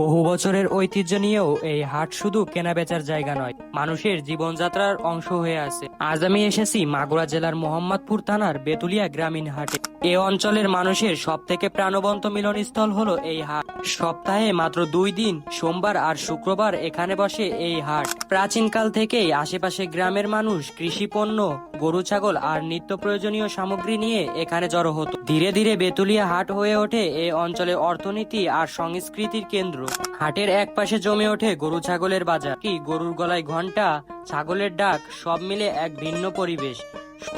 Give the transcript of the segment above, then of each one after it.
বহু বছরের ঐতিহ্য নিয়েও এই হাট শুধু কেনাবেচার জায়গা নয়, মানুষের জীবনযাত্রার অংশ হয়ে আছে। আজ আমি এসেছি মাগুরা জেলার মোহাম্মদপুর থানার বেতুলিয়া গ্রামীণ হাটে। এ অঞ্চলের মানুষের সব থেকে প্রাণবন্ত মিলনস্থল হলো এই হাট। সপ্তাহে মাত্র দুই দিন, সোমবার আর শুক্রবার এখানে বসে এই হাট। প্রাচীনকাল থেকেই আশেপাশে গ্রামের মানুষ কৃষি পণ্য, গরু ছাগল আর নিত্য প্রয়োজনীয় সামগ্রী নিয়ে এখানে জড়ো হতো। ধীরে ধীরে বেতুলিয়া হাট হয়ে ওঠে এ অঞ্চলের অর্থনীতি আর সংস্কৃতির কেন্দ্র। হাটের এক পাশে জমে ওঠে গরু ছাগলের বাজার। কি গরুর গলায় ঘণ্টা, ছাগলের ডাক, সব মিলে এক ভিন্ন পরিবেশ।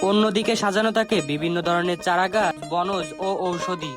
অন্যদিকে সাজানো থাকে বিভিন্ন ধরনের চারাগাছ, বনজ ও ঔষধি।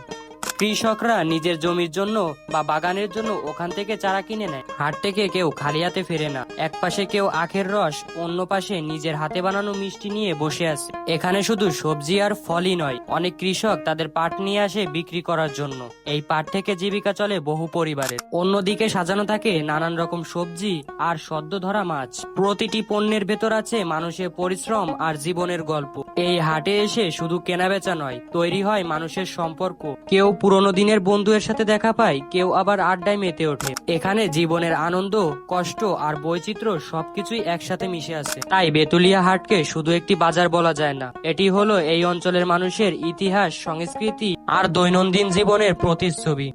কৃষকরা নিজের জমির জন্য বা বাগানের জন্য ওখান থেকে চারা কিনে নেয়। হাট থেকে কেউ খালি হাতে ফেরে না। এক পাশে কেউ আখের রস, অন্য পাশে নিজের হাতে বানানো মিষ্টি নিয়ে বসে আছে। এখানে শুধু সবজি আর ফলই নয়, অনেক কৃষক তাদের পাট নিয়ে আসে বিক্রি করার জন্য। এই পাট থেকে জীবিকা চলে বহু পরিবারের। অন্যদিকে সাজানো থাকে নানান রকম সবজি আর সদ্য ধরা মাছ। প্রতিটি পণ্যের ভেতর আছে মানুষের পরিশ্রম আর জীবনের গল্প। এই হাটে এসে শুধু কেনাবেচা নয়, তৈরি হয় মানুষের সম্পর্ক। কেউ পুরনো দিনের বন্ধুদের সাথে দেখা পায়, কেউ আবার আড্ডায় মেতে ওঠে। এখানে জীবনের আনন্দ, কষ্ট আর বৈচিত্র্য সবকিছুই একসাথে মিশে আছে। তাই বেতুলিয়া হাটকে শুধু একটি বাজার বলা যায় না, এটি হলো এই অঞ্চলের মানুষের ইতিহাস, সংস্কৃতি আর দৈনন্দিন জীবনের প্রতিচ্ছবি।